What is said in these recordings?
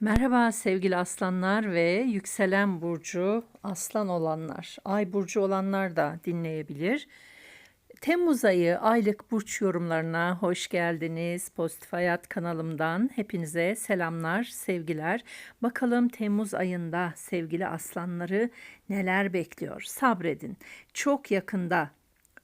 Merhaba sevgili aslanlar ve yükselen burcu aslan olanlar. Ay burcu olanlar da dinleyebilir. Temmuz ayı aylık burç yorumlarına hoş geldiniz. Pozitif Hayat kanalımdan hepinize selamlar, sevgiler. Bakalım Temmuz ayında sevgili aslanları neler bekliyor? Sabredin. Çok yakında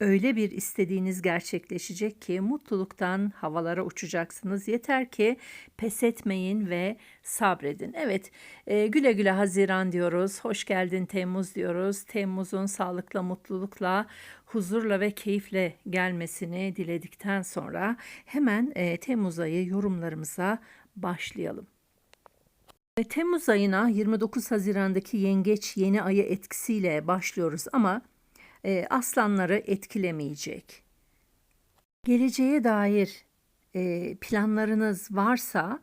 öyle bir istediğiniz gerçekleşecek ki mutluluktan havalara uçacaksınız. Yeter ki pes etmeyin ve sabredin. Evet, e, güle güle Haziran diyoruz. Hoş geldin Temmuz diyoruz. Temmuz'un sağlıkla, mutlulukla, huzurla ve keyifle gelmesini diledikten sonra hemen e, Temmuz ayı yorumlarımıza başlayalım. Ve Temmuz ayına 29 Haziran'daki yengeç yeni ayı etkisiyle başlıyoruz ama e, aslanları etkilemeyecek. Geleceğe dair e, planlarınız varsa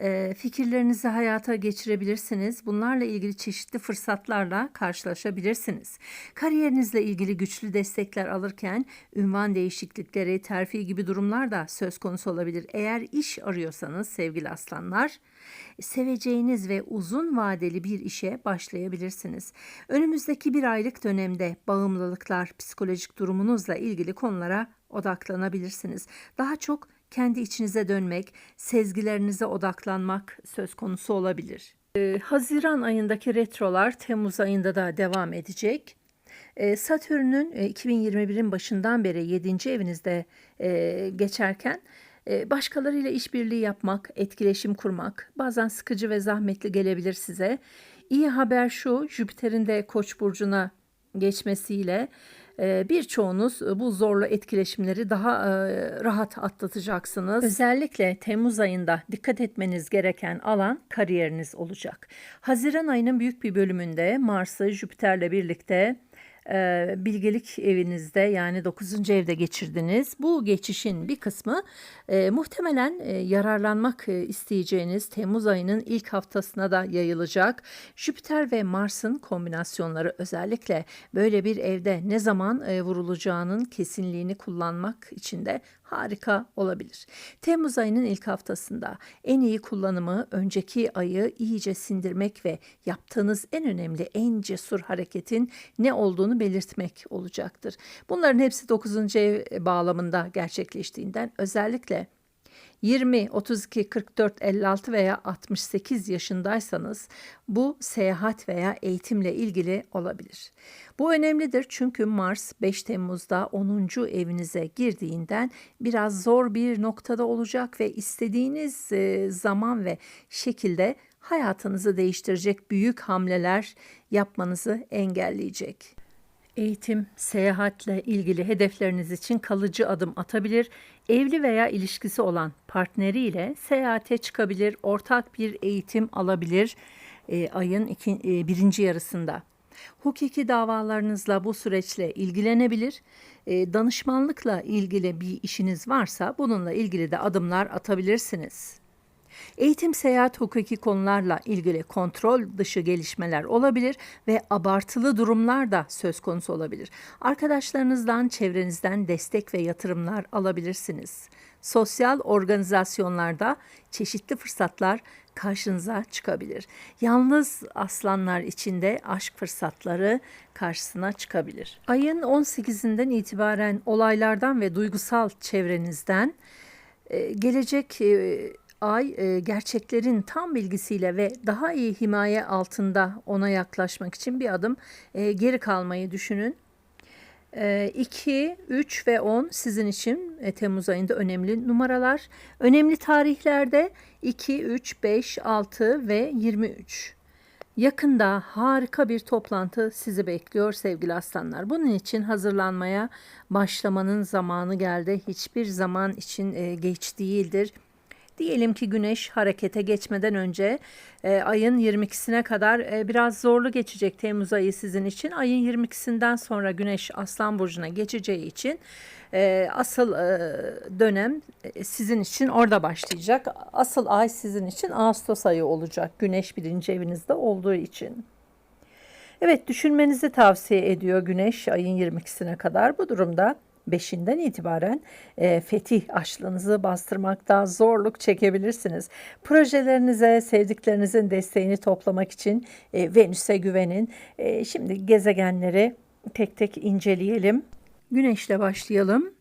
e, fikirlerinizi hayata geçirebilirsiniz. Bunlarla ilgili çeşitli fırsatlarla karşılaşabilirsiniz. Kariyerinizle ilgili güçlü destekler alırken ünvan değişiklikleri, terfi gibi durumlar da söz konusu olabilir. Eğer iş arıyorsanız sevgili aslanlar, seveceğiniz ve uzun vadeli bir işe başlayabilirsiniz. Önümüzdeki bir aylık dönemde bağımlılıklar, psikolojik durumunuzla ilgili konulara odaklanabilirsiniz. Daha çok kendi içinize dönmek, sezgilerinize odaklanmak söz konusu olabilir. Ee, Haziran ayındaki retrolar Temmuz ayında da devam edecek. Ee, Satürn'ün e, 2021'in başından beri 7. evinizde e, geçerken e, başkalarıyla işbirliği yapmak, etkileşim kurmak bazen sıkıcı ve zahmetli gelebilir size. İyi haber şu, Jüpiter'in de Koç burcuna geçmesiyle e, birçoğunuz bu zorlu etkileşimleri daha e, rahat atlatacaksınız. Özellikle Temmuz ayında dikkat etmeniz gereken alan kariyeriniz olacak. Haziran ayının büyük bir bölümünde Mars'ı Jüpiter'le birlikte e, bilgelik evinizde yani 9. evde geçirdiniz. Bu geçişin bir kısmı e, muhtemelen e, yararlanmak e, isteyeceğiniz Temmuz ayının ilk haftasına da yayılacak. Jüpiter ve Mars'ın kombinasyonları özellikle böyle bir evde ne zaman e, vurulacağının kesinliğini kullanmak için de harika olabilir. Temmuz ayının ilk haftasında en iyi kullanımı önceki ayı iyice sindirmek ve yaptığınız en önemli, en cesur hareketin ne olduğunu belirtmek olacaktır. Bunların hepsi 9. ev bağlamında gerçekleştiğinden özellikle 20, 32, 44, 56 veya 68 yaşındaysanız bu seyahat veya eğitimle ilgili olabilir. Bu önemlidir çünkü Mars 5 Temmuz'da 10. evinize girdiğinden biraz zor bir noktada olacak ve istediğiniz e, zaman ve şekilde hayatınızı değiştirecek büyük hamleler yapmanızı engelleyecek. Eğitim, seyahatle ilgili hedefleriniz için kalıcı adım atabilir. Evli veya ilişkisi olan partneriyle seyahate çıkabilir, ortak bir eğitim alabilir e, ayın iki, e, birinci yarısında. Hukuki davalarınızla bu süreçle ilgilenebilir. E, danışmanlıkla ilgili bir işiniz varsa bununla ilgili de adımlar atabilirsiniz. Eğitim, seyahat, hukuki konularla ilgili kontrol dışı gelişmeler olabilir ve abartılı durumlar da söz konusu olabilir. Arkadaşlarınızdan, çevrenizden destek ve yatırımlar alabilirsiniz. Sosyal organizasyonlarda çeşitli fırsatlar karşınıza çıkabilir. Yalnız aslanlar içinde aşk fırsatları karşısına çıkabilir. Ayın 18'inden itibaren olaylardan ve duygusal çevrenizden e, gelecek e, ay e, gerçeklerin tam bilgisiyle ve daha iyi himaye altında ona yaklaşmak için bir adım e, geri kalmayı düşünün. 2, 3 ve 10 sizin için e, Temmuz ayında önemli numaralar. Önemli tarihlerde 2, 3, 5, 6 ve 23. Yakında harika bir toplantı sizi bekliyor sevgili aslanlar. Bunun için hazırlanmaya başlamanın zamanı geldi. Hiçbir zaman için geç değildir. Diyelim ki güneş harekete geçmeden önce e, ayın 22'sine kadar e, biraz zorlu geçecek Temmuz ayı sizin için. Ayın 22'sinden sonra güneş Aslan Burcu'na geçeceği için e, asıl e, dönem e, sizin için orada başlayacak. Asıl ay sizin için Ağustos ayı olacak. Güneş birinci evinizde olduğu için. Evet düşünmenizi tavsiye ediyor güneş ayın 22'sine kadar. Bu durumda 5'inden itibaren e, fetih aşkınızı bastırmakta zorluk çekebilirsiniz. Projelerinize sevdiklerinizin desteğini toplamak için e, Venüs'e güvenin. E, şimdi gezegenleri tek tek inceleyelim. Güneşle başlayalım.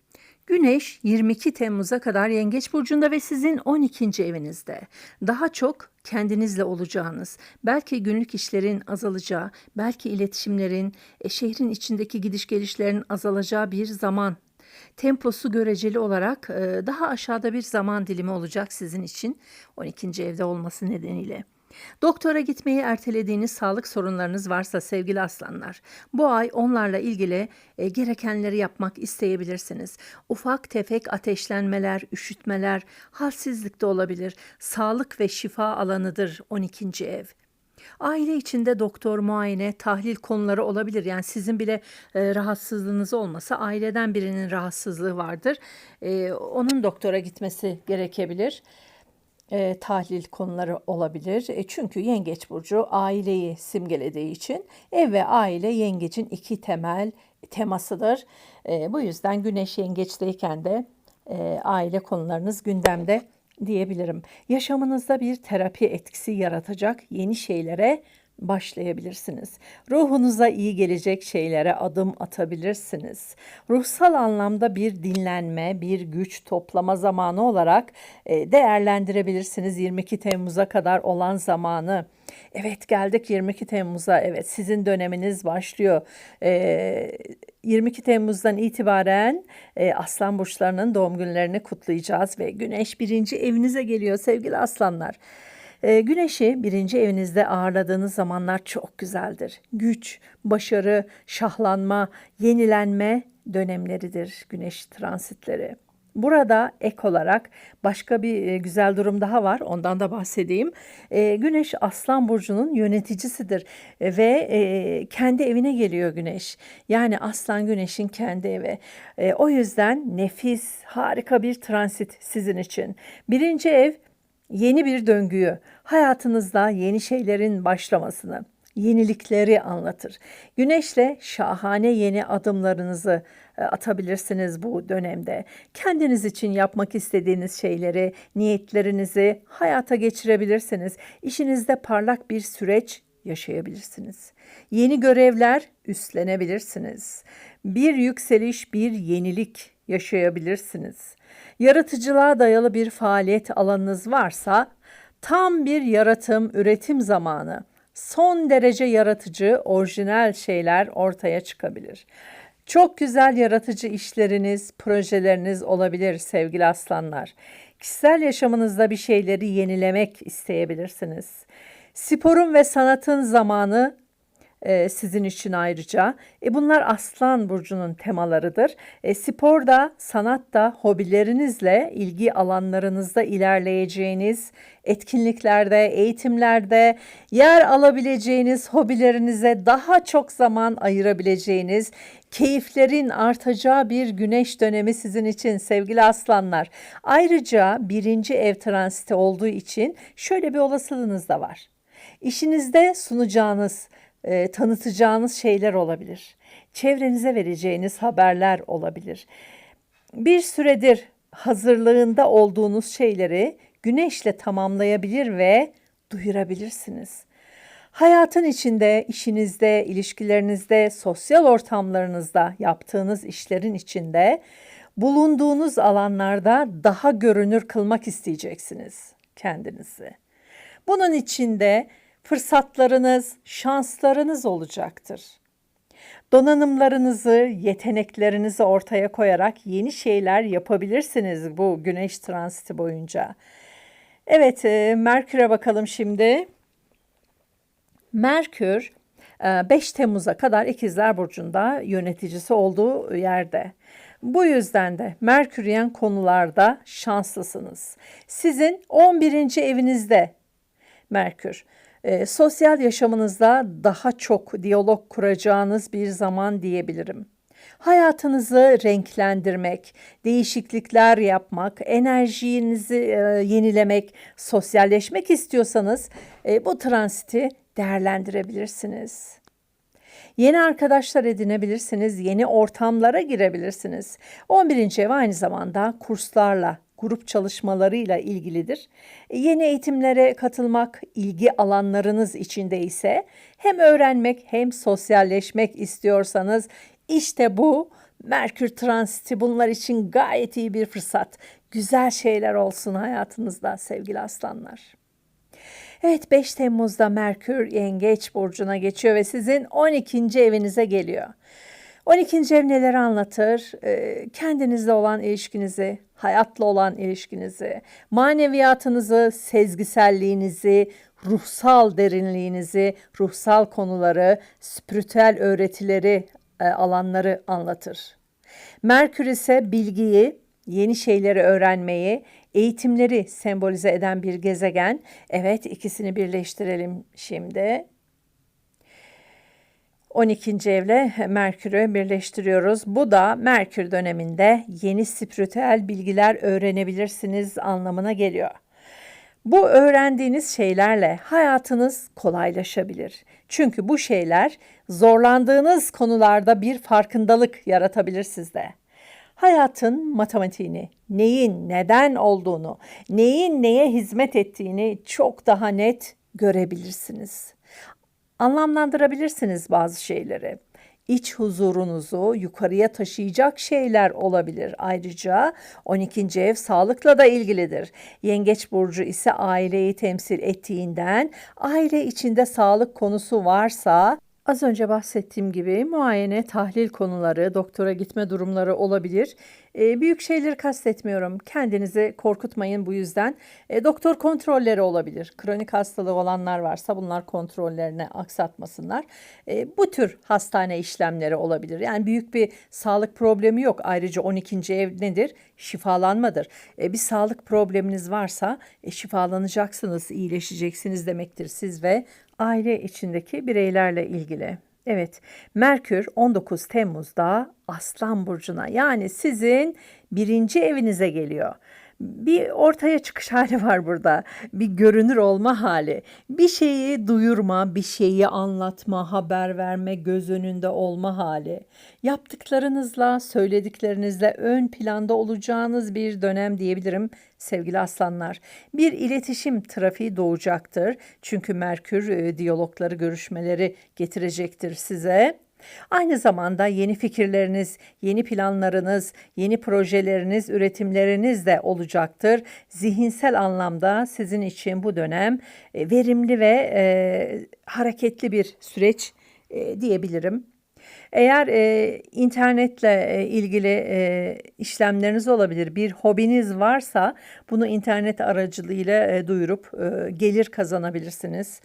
Güneş 22 Temmuz'a kadar Yengeç burcunda ve sizin 12. evinizde. Daha çok kendinizle olacağınız, belki günlük işlerin azalacağı, belki iletişimlerin, e, şehrin içindeki gidiş gelişlerin azalacağı bir zaman. Temposu göreceli olarak e, daha aşağıda bir zaman dilimi olacak sizin için 12. evde olması nedeniyle. Doktora gitmeyi ertelediğiniz sağlık sorunlarınız varsa sevgili aslanlar, bu ay onlarla ilgili e, gerekenleri yapmak isteyebilirsiniz. Ufak tefek ateşlenmeler, üşütmeler, halsizlik de olabilir. Sağlık ve şifa alanıdır 12. ev. Aile içinde doktor, muayene, tahlil konuları olabilir. Yani sizin bile e, rahatsızlığınız olmasa aileden birinin rahatsızlığı vardır. E, onun doktora gitmesi gerekebilir e, tahlil konuları olabilir. E, çünkü yengeç burcu aileyi simgelediği için ev ve aile yengecin iki temel temasıdır. E, bu yüzden güneş yengeçteyken de e, aile konularınız gündemde diyebilirim. Yaşamınızda bir terapi etkisi yaratacak yeni şeylere başlayabilirsiniz. Ruhunuza iyi gelecek şeylere adım atabilirsiniz. Ruhsal anlamda bir dinlenme, bir güç toplama zamanı olarak e, değerlendirebilirsiniz 22 Temmuz'a kadar olan zamanı. Evet geldik 22 Temmuz'a. Evet sizin döneminiz başlıyor. Ee, 22 Temmuz'dan itibaren e, aslan burçlarının doğum günlerini kutlayacağız ve güneş birinci evinize geliyor sevgili aslanlar. E, güneşi birinci evinizde ağırladığınız zamanlar çok güzeldir. Güç, başarı, şahlanma, yenilenme dönemleridir güneş transitleri. Burada ek olarak başka bir e, güzel durum daha var. Ondan da bahsedeyim. E, güneş Aslan Burcu'nun yöneticisidir ve e, kendi evine geliyor Güneş. Yani Aslan Güneş'in kendi evi. E, o yüzden nefis, harika bir transit sizin için. Birinci ev yeni bir döngüyü, hayatınızda yeni şeylerin başlamasını, yenilikleri anlatır. Güneşle şahane yeni adımlarınızı e, atabilirsiniz bu dönemde. Kendiniz için yapmak istediğiniz şeyleri, niyetlerinizi hayata geçirebilirsiniz. İşinizde parlak bir süreç yaşayabilirsiniz. Yeni görevler üstlenebilirsiniz. Bir yükseliş, bir yenilik yaşayabilirsiniz. Yaratıcılığa dayalı bir faaliyet alanınız varsa tam bir yaratım, üretim zamanı. Son derece yaratıcı, orijinal şeyler ortaya çıkabilir. Çok güzel yaratıcı işleriniz, projeleriniz olabilir sevgili aslanlar. Kişisel yaşamınızda bir şeyleri yenilemek isteyebilirsiniz. Sporun ve sanatın zamanı e, sizin için ayrıca. E, bunlar Aslan Burcu'nun temalarıdır. E, sporda, sanatta, hobilerinizle, ilgi alanlarınızda ilerleyeceğiniz, etkinliklerde, eğitimlerde yer alabileceğiniz, hobilerinize daha çok zaman ayırabileceğiniz, keyiflerin artacağı bir güneş dönemi sizin için sevgili aslanlar. Ayrıca birinci ev transiti olduğu için şöyle bir olasılığınız da var. İşinizde sunacağınız e, tanıtacağınız şeyler olabilir. Çevrenize vereceğiniz haberler olabilir. Bir süredir hazırlığında olduğunuz şeyleri güneşle tamamlayabilir ve duyurabilirsiniz. Hayatın içinde, işinizde, ilişkilerinizde, sosyal ortamlarınızda, yaptığınız işlerin içinde bulunduğunuz alanlarda daha görünür kılmak isteyeceksiniz kendinizi. Bunun içinde fırsatlarınız, şanslarınız olacaktır. Donanımlarınızı, yeteneklerinizi ortaya koyarak yeni şeyler yapabilirsiniz bu güneş transiti boyunca. Evet, e, Merkür'e bakalım şimdi. Merkür 5 e, Temmuz'a kadar İkizler Burcu'nda yöneticisi olduğu yerde. Bu yüzden de Merküryen konularda şanslısınız. Sizin 11. evinizde Merkür e, sosyal yaşamınızda daha çok diyalog kuracağınız bir zaman diyebilirim. Hayatınızı renklendirmek, değişiklikler yapmak, enerjinizi e, yenilemek, sosyalleşmek istiyorsanız e, bu transiti değerlendirebilirsiniz. Yeni arkadaşlar edinebilirsiniz, yeni ortamlara girebilirsiniz. 11. ev aynı zamanda kurslarla, grup çalışmalarıyla ilgilidir. E, Yeni eğitimlere katılmak ilgi alanlarınız içinde ise hem öğrenmek hem sosyalleşmek istiyorsanız işte bu Merkür transiti bunlar için gayet iyi bir fırsat. Güzel şeyler olsun hayatınızda sevgili aslanlar. Evet 5 Temmuz'da Merkür Yengeç burcuna geçiyor ve sizin 12. evinize geliyor. 12. ev neleri anlatır? Ee, kendinizle olan ilişkinizi, hayatla olan ilişkinizi, maneviyatınızı, sezgiselliğinizi, ruhsal derinliğinizi, ruhsal konuları, spiritüel öğretileri, e, alanları anlatır. Merkür ise bilgiyi, yeni şeyleri öğrenmeyi, eğitimleri sembolize eden bir gezegen. Evet ikisini birleştirelim şimdi. 12. evle Merkür'ü birleştiriyoruz. Bu da Merkür döneminde yeni spiritüel bilgiler öğrenebilirsiniz anlamına geliyor. Bu öğrendiğiniz şeylerle hayatınız kolaylaşabilir. Çünkü bu şeyler zorlandığınız konularda bir farkındalık yaratabilir sizde. Hayatın matematiğini, neyin neden olduğunu, neyin neye hizmet ettiğini çok daha net görebilirsiniz. Anlamlandırabilirsiniz bazı şeyleri. İç huzurunuzu yukarıya taşıyacak şeyler olabilir. Ayrıca 12. ev sağlıkla da ilgilidir. Yengeç burcu ise aileyi temsil ettiğinden aile içinde sağlık konusu varsa Az önce bahsettiğim gibi muayene, tahlil konuları, doktora gitme durumları olabilir. E, büyük şeyleri kastetmiyorum. Kendinizi korkutmayın bu yüzden. E, doktor kontrolleri olabilir. Kronik hastalığı olanlar varsa bunlar kontrollerine aksatmasınlar. E, bu tür hastane işlemleri olabilir. Yani büyük bir sağlık problemi yok. Ayrıca 12. ev nedir? Şifalanmadır. E, bir sağlık probleminiz varsa e, şifalanacaksınız, iyileşeceksiniz demektir siz ve aile içindeki bireylerle ilgili. Evet, Merkür 19 Temmuz'da Aslan Burcu'na yani sizin birinci evinize geliyor. Bir ortaya çıkış hali var burada. Bir görünür olma hali. Bir şeyi duyurma, bir şeyi anlatma, haber verme, göz önünde olma hali. Yaptıklarınızla, söylediklerinizle ön planda olacağınız bir dönem diyebilirim sevgili aslanlar. Bir iletişim trafiği doğacaktır. Çünkü Merkür e, diyalogları, görüşmeleri getirecektir size. Aynı zamanda yeni fikirleriniz, yeni planlarınız, yeni projeleriniz, üretimleriniz de olacaktır. Zihinsel anlamda sizin için bu dönem e, verimli ve e, hareketli bir süreç e, diyebilirim. Eğer e, internetle e, ilgili e, işlemleriniz olabilir, bir hobiniz varsa bunu internet aracılığıyla e, duyurup e, gelir kazanabilirsiniz.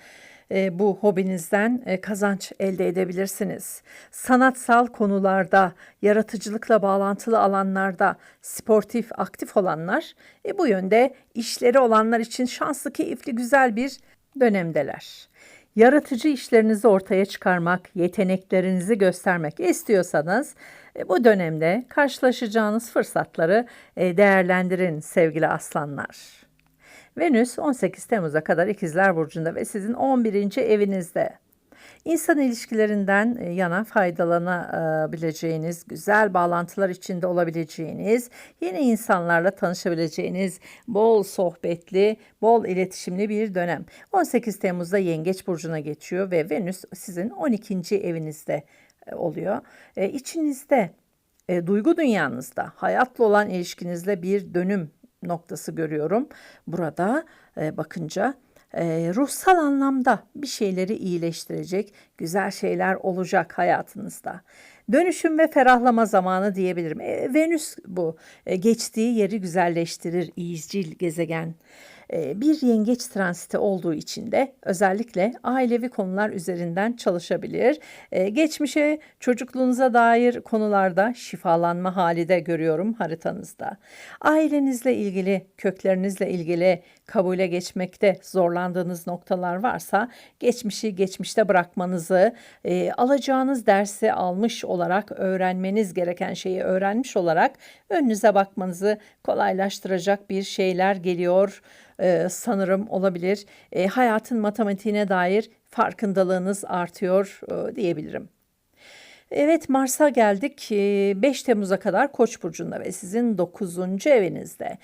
E, bu hobinizden e, kazanç elde edebilirsiniz. Sanatsal konularda, yaratıcılıkla bağlantılı alanlarda sportif, aktif olanlar e, bu yönde işleri olanlar için şanslı, keyifli, güzel bir dönemdeler. Yaratıcı işlerinizi ortaya çıkarmak, yeteneklerinizi göstermek istiyorsanız e, bu dönemde karşılaşacağınız fırsatları e, değerlendirin sevgili aslanlar. Venüs 18 Temmuz'a kadar İkizler Burcu'nda ve sizin 11. evinizde. İnsan ilişkilerinden e, yana faydalanabileceğiniz, güzel bağlantılar içinde olabileceğiniz, yeni insanlarla tanışabileceğiniz, bol sohbetli, bol iletişimli bir dönem. 18 Temmuz'da Yengeç Burcu'na geçiyor ve Venüs sizin 12. evinizde e, oluyor. E, içinizde, duygu dünyanızda, hayatla olan ilişkinizle bir dönüm noktası görüyorum. Burada bakınca e, ruhsal anlamda bir şeyleri iyileştirecek güzel şeyler olacak hayatınızda. Dönüşüm ve ferahlama zamanı diyebilirim. E, Venüs bu. E, geçtiği yeri güzelleştirir, iyicil gezegen. Ee, bir yengeç transiti olduğu için de özellikle ailevi konular üzerinden çalışabilir. Ee, geçmişe, çocukluğunuza dair konularda şifalanma hali de görüyorum haritanızda. Ailenizle ilgili, köklerinizle ilgili kabule geçmekte zorlandığınız noktalar varsa geçmişi geçmişte bırakmanızı, e, alacağınız dersi almış olarak öğrenmeniz gereken şeyi öğrenmiş olarak önünüze bakmanızı kolaylaştıracak bir şeyler geliyor e, sanırım olabilir. E, hayatın matematiğine dair farkındalığınız artıyor e, diyebilirim. Evet Mars'a geldik. Ee, 5 Temmuz'a kadar Koç burcunda ve sizin 9. evinizde.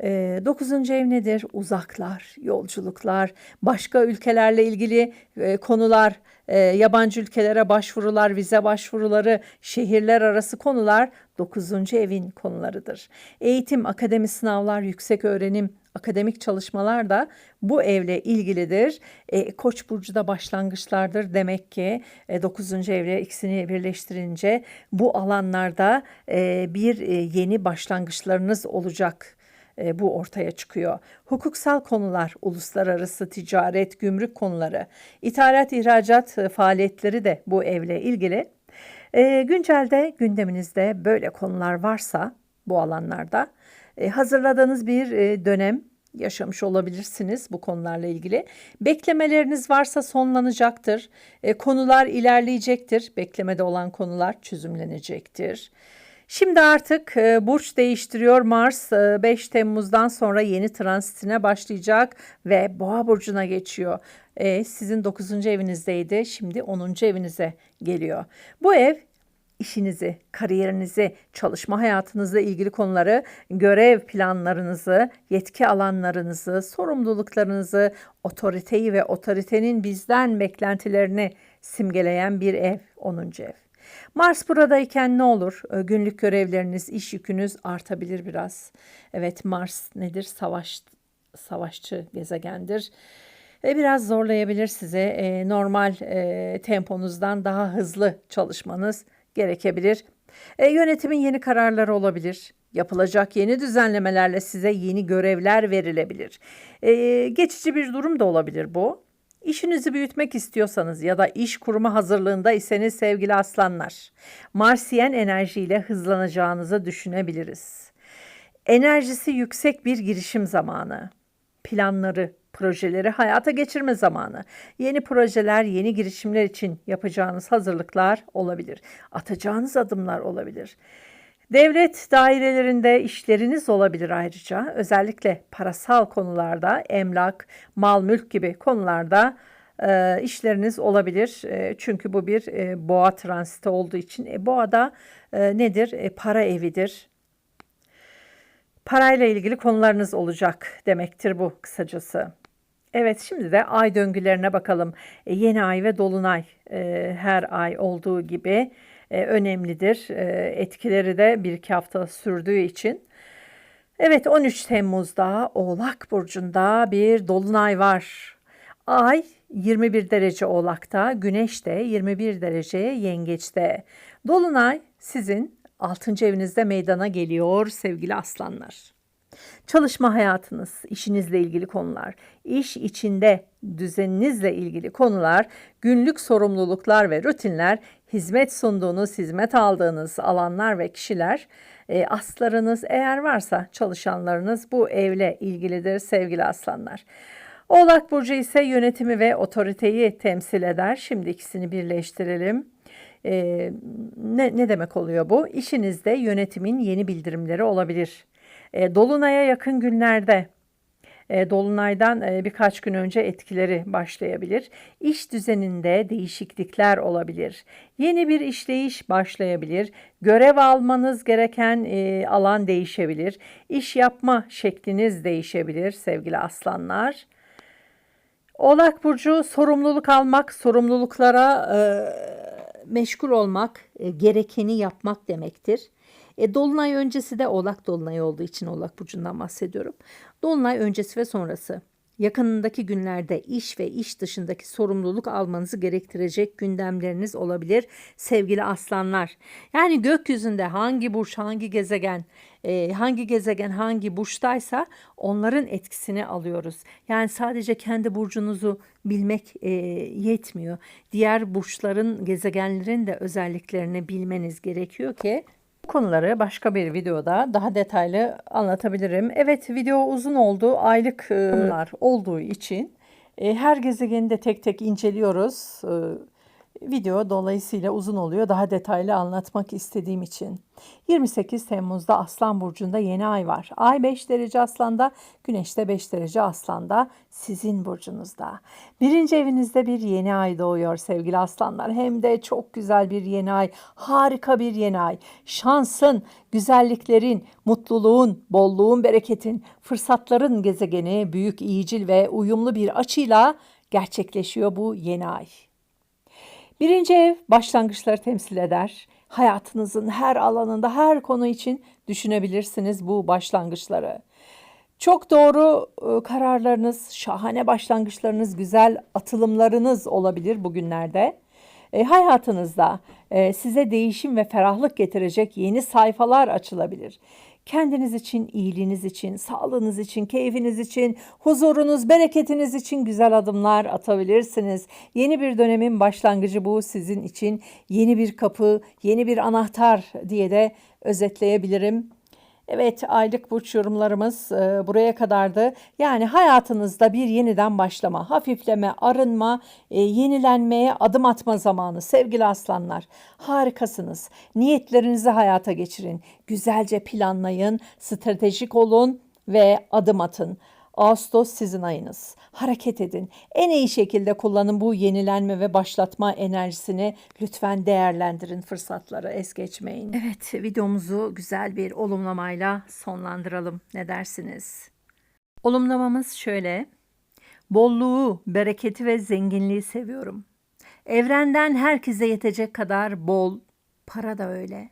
9. ev nedir? Uzaklar, yolculuklar, başka ülkelerle ilgili e, konular, e, yabancı ülkelere başvurular, vize başvuruları, şehirler arası konular 9. evin konularıdır. Eğitim, akademi sınavlar, yüksek öğrenim, akademik çalışmalar da bu evle ilgilidir. E, Koç burcu da başlangıçlardır. Demek ki e, 9. evle ikisini birleştirince bu alanlarda e, bir e, yeni başlangıçlarınız olacak e, bu ortaya çıkıyor. Hukuksal konular, uluslararası ticaret, gümrük konuları, ithalat, ihracat e, faaliyetleri de bu evle ilgili. E, güncelde gündeminizde böyle konular varsa bu alanlarda e, hazırladığınız bir e, dönem yaşamış olabilirsiniz bu konularla ilgili. Beklemeleriniz varsa sonlanacaktır. E, konular ilerleyecektir. Beklemede olan konular çözümlenecektir. Şimdi artık e, burç değiştiriyor Mars e, 5 Temmuz'dan sonra yeni transitine başlayacak ve Boğa burcuna geçiyor. E, sizin 9. evinizdeydi şimdi 10. evinize geliyor. Bu ev işinizi, kariyerinizi, çalışma hayatınızla ilgili konuları, görev planlarınızı, yetki alanlarınızı, sorumluluklarınızı, otoriteyi ve otoritenin bizden beklentilerini simgeleyen bir ev, 10. ev. Mars buradayken ne olur? Ee, günlük görevleriniz, iş yükünüz artabilir biraz. Evet Mars nedir? Savaş savaşçı gezegendir. Ve biraz zorlayabilir size. E, normal e, temponuzdan daha hızlı çalışmanız gerekebilir. E, yönetimin yeni kararları olabilir. Yapılacak yeni düzenlemelerle size yeni görevler verilebilir. E, geçici bir durum da olabilir bu. İşinizi büyütmek istiyorsanız ya da iş kurma hazırlığında iseniz sevgili aslanlar, Marsiyen enerjiyle hızlanacağınızı düşünebiliriz. Enerjisi yüksek bir girişim zamanı. Planları, projeleri hayata geçirme zamanı. Yeni projeler, yeni girişimler için yapacağınız hazırlıklar olabilir. Atacağınız adımlar olabilir. Devlet dairelerinde işleriniz olabilir ayrıca. Özellikle parasal konularda, emlak, mal, mülk gibi konularda e, işleriniz olabilir. E, çünkü bu bir e, boğa transiti olduğu için. E, boğa e, nedir? E, para evidir. Parayla ilgili konularınız olacak demektir bu kısacası. Evet şimdi de ay döngülerine bakalım. E, yeni ay ve dolunay e, her ay olduğu gibi e, önemlidir. E, etkileri de bir iki hafta sürdüğü için. Evet 13 Temmuz'da Oğlak Burcu'nda bir dolunay var. Ay 21 derece Oğlak'ta, Güneş de 21 derece Yengeç'te. Dolunay sizin 6. evinizde meydana geliyor sevgili aslanlar. Çalışma hayatınız, işinizle ilgili konular, iş içinde düzeninizle ilgili konular, günlük sorumluluklar ve rutinler, hizmet sunduğunuz, hizmet aldığınız alanlar ve kişiler, e, aslarınız eğer varsa çalışanlarınız bu evle ilgilidir sevgili aslanlar. Oğlak Burcu ise yönetimi ve otoriteyi temsil eder. Şimdi ikisini birleştirelim. Ee, ne, ne demek oluyor bu? İşinizde yönetimin yeni bildirimleri olabilir. E, Dolunay'a yakın günlerde Dolunay'dan e, birkaç gün önce etkileri başlayabilir. İş düzeninde değişiklikler olabilir. Yeni bir işleyiş başlayabilir. Görev almanız gereken e, alan değişebilir. İş yapma şekliniz değişebilir sevgili aslanlar. Oğlak Burcu sorumluluk almak, sorumluluklara e, meşgul olmak, e, gerekeni yapmak demektir. E, Dolunay öncesi de Oğlak Dolunay olduğu için Oğlak Burcu'ndan bahsediyorum. Dolunay öncesi ve sonrası. Yakınındaki günlerde iş ve iş dışındaki sorumluluk almanızı gerektirecek gündemleriniz olabilir sevgili aslanlar. Yani gökyüzünde hangi burç, hangi gezegen, e, hangi gezegen hangi burçtaysa onların etkisini alıyoruz. Yani sadece kendi burcunuzu bilmek e, yetmiyor. Diğer burçların, gezegenlerin de özelliklerini bilmeniz gerekiyor ki bu konuları başka bir videoda daha detaylı anlatabilirim. Evet video uzun oldu. Aylık e, olduğu için e, her gezegeni de tek tek inceliyoruz. E, Video dolayısıyla uzun oluyor daha detaylı anlatmak istediğim için. 28 Temmuz'da Aslan Burcu'nda yeni ay var. Ay 5 derece Aslan'da, Güneş de 5 derece Aslan'da sizin burcunuzda. Birinci evinizde bir yeni ay doğuyor sevgili aslanlar. Hem de çok güzel bir yeni ay, harika bir yeni ay. Şansın, güzelliklerin, mutluluğun, bolluğun, bereketin, fırsatların gezegeni büyük, iyicil ve uyumlu bir açıyla gerçekleşiyor bu yeni ay. Birinci ev başlangıçları temsil eder. Hayatınızın her alanında, her konu için düşünebilirsiniz bu başlangıçları. Çok doğru e, kararlarınız, şahane başlangıçlarınız, güzel atılımlarınız olabilir bugünlerde. E, hayatınızda e, size değişim ve ferahlık getirecek yeni sayfalar açılabilir. Kendiniz için, iyiliğiniz için, sağlığınız için, keyfiniz için, huzurunuz, bereketiniz için güzel adımlar atabilirsiniz. Yeni bir dönemin başlangıcı bu sizin için. Yeni bir kapı, yeni bir anahtar diye de özetleyebilirim. Evet aylık burç yorumlarımız e, buraya kadardı. Yani hayatınızda bir yeniden başlama, hafifleme, arınma, e, yenilenmeye adım atma zamanı sevgili aslanlar. Harikasınız. Niyetlerinizi hayata geçirin. Güzelce planlayın, stratejik olun ve adım atın. Ağustos sizin ayınız. Hareket edin. En iyi şekilde kullanın bu yenilenme ve başlatma enerjisini. Lütfen değerlendirin fırsatları, es geçmeyin. Evet, videomuzu güzel bir olumlamayla sonlandıralım. Ne dersiniz? Olumlamamız şöyle. Bolluğu, bereketi ve zenginliği seviyorum. Evrenden herkese yetecek kadar bol, para da öyle.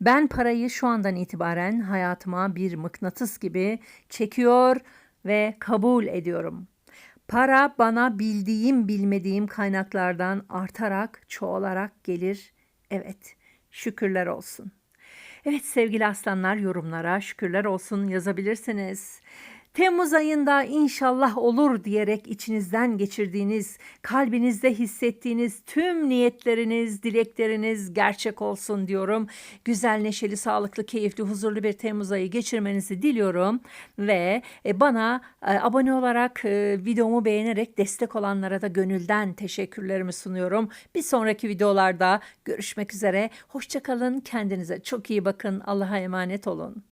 Ben parayı şu andan itibaren hayatıma bir mıknatıs gibi çekiyor ve kabul ediyorum. Para bana bildiğim bilmediğim kaynaklardan artarak, çoğalarak gelir. Evet, şükürler olsun. Evet sevgili aslanlar yorumlara şükürler olsun yazabilirsiniz. Temmuz ayında inşallah olur diyerek içinizden geçirdiğiniz, kalbinizde hissettiğiniz tüm niyetleriniz, dilekleriniz gerçek olsun diyorum. Güzel, neşeli, sağlıklı, keyifli, huzurlu bir Temmuz ayı geçirmenizi diliyorum. Ve e, bana e, abone olarak, e, videomu beğenerek destek olanlara da gönülden teşekkürlerimi sunuyorum. Bir sonraki videolarda görüşmek üzere. Hoşçakalın, kendinize çok iyi bakın. Allah'a emanet olun.